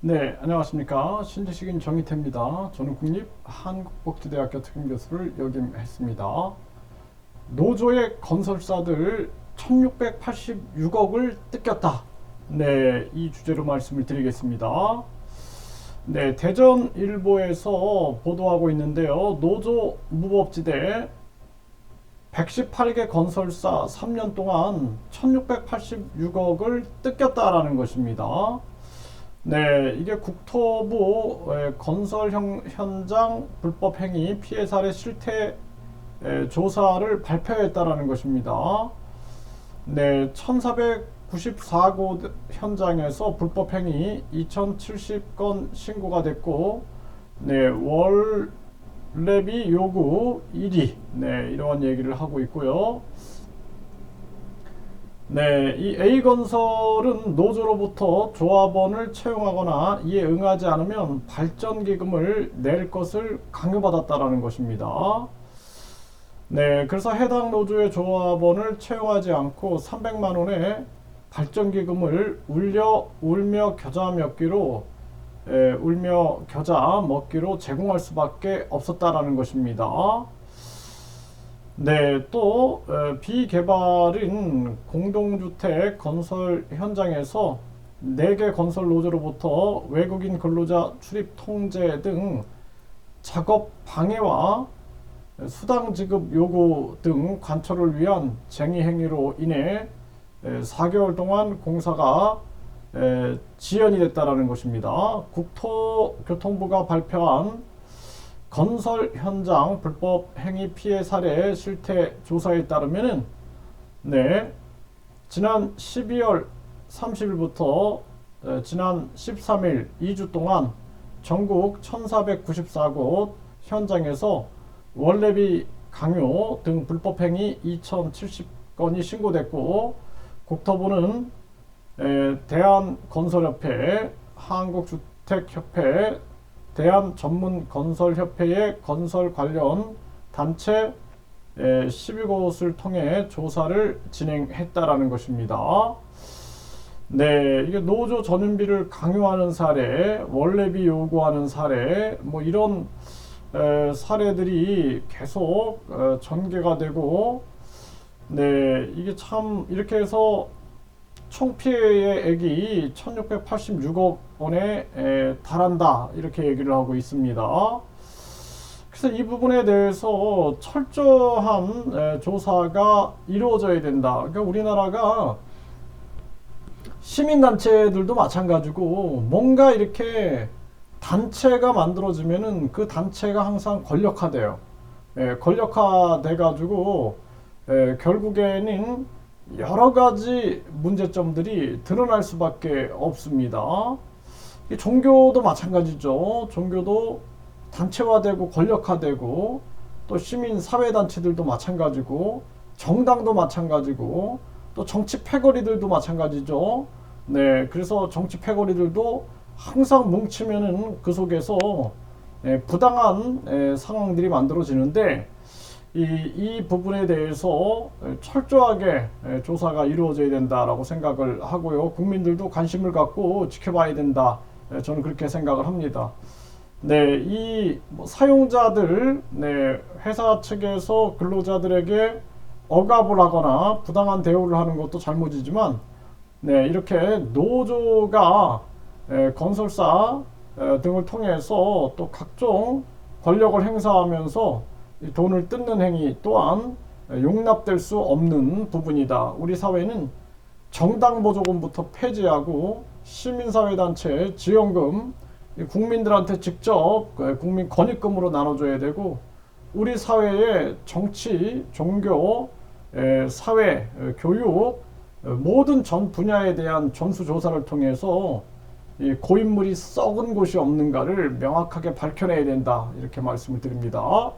네, 안녕하십니까. 신지식인 정희태입니다. 저는 국립한국복지대학교 특임교수를 역임했습니다. 노조의 건설사들 1686억을 뜯겼다. 네, 이 주제로 말씀을 드리겠습니다. 네, 대전일보에서 보도하고 있는데요. 노조 무법지대 118개 건설사 3년 동안 1686억을 뜯겼다라는 것입니다. 네, 이게 국토부 에, 건설 형, 현장 불법 행위 피해 사례 실태 에, 조사를 발표했다라는 것입니다. 네, 1494곳 현장에서 불법 행위 2070건 신고가 됐고, 네, 월레비 요구 1위, 네, 이러한 얘기를 하고 있고요. 네, 이 A건설은 노조로부터 조합원을 채용하거나 이에 응하지 않으면 발전기금을 낼 것을 강요받았다라는 것입니다. 네, 그래서 해당 노조의 조합원을 채용하지 않고 300만 원의 발전기금을 울려 울며 겨자 먹기로 에, 울며 겨자 먹기로 제공할 수밖에 없었다라는 것입니다. 네, 또 어, 비개발인 공동주택 건설 현장에서 4개 건설 노조로부터 외국인 근로자 출입 통제 등 작업 방해와 수당 지급 요구 등 관철을 위한 쟁의 행위로 인해 에, 4개월 동안 공사가 에, 지연이 됐다라는 것입니다. 국토교통부가 발표한 건설 현장 불법 행위 피해 사례 실태 조사에 따르면은 네 지난 12월 30일부터 지난 13일 2주 동안 전국 1494곳 현장에서 원래비 강요 등 불법 행위 2070건이 신고됐고 국토부는 에, 대한건설협회 한국주택협회 대한 전문 건설 협회의 건설 관련 단체 12곳을 통해 조사를 진행했다라는 것입니다. 네, 이게 노조 전용비를 강요하는 사례, 원래비 요구하는 사례, 뭐 이런 에, 사례들이 계속 어, 전개가 되고, 네, 이게 참 이렇게 해서 총 피해의 액이 1686억 원에 에, 달한다 이렇게 얘기를 하고 있습니다. 그래서 이 부분에 대해서 철저한 에, 조사가 이루어져야 된다. 그러니까 우리나라가 시민단체들도 마찬가지고 뭔가 이렇게 단체가 만들어지면은 그 단체가 항상 권력화돼요. 예, 권력화돼 가지고 예, 결국에는 여러 가지 문제점들이 드러날 수밖에 없습니다. 이 종교도 마찬가지죠. 종교도 단체화되고 권력화되고 또 시민 사회 단체들도 마찬가지고 정당도 마찬가지고 또 정치 패거리들도 마찬가지죠. 네, 그래서 정치 패거리들도 항상 뭉치면은 그 속에서 예, 부당한 예, 상황들이 만들어지는데 이, 이 부분에 대해서 철저하게 예, 조사가 이루어져야 된다라고 생각을 하고요. 국민들도 관심을 갖고 지켜봐야 된다. 예, 저는 그렇게 생각을 합니다. 네, 이뭐 사용자들, 네, 회사 측에서 근로자들에게 억압을 하거나 부당한 대우를 하는 것도 잘못이지만, 네, 이렇게 노조가 에, 건설사 에, 등을 통해서 또 각종 권력을 행사하면서 이 돈을 뜯는 행위 또한 용납될 수 없는 부분이다. 우리 사회는 정당 보조금부터 폐지하고 시민사회단체 지원금 국민들한테 직접 국민 권익금으로 나눠줘야 되고 우리 사회의 정치, 종교, 사회, 교육 모든 전 분야에 대한 전수조사를 통해서 고인물이 썩은 곳이 없는가를 명확하게 밝혀내야 된다 이렇게 말씀을 드립니다.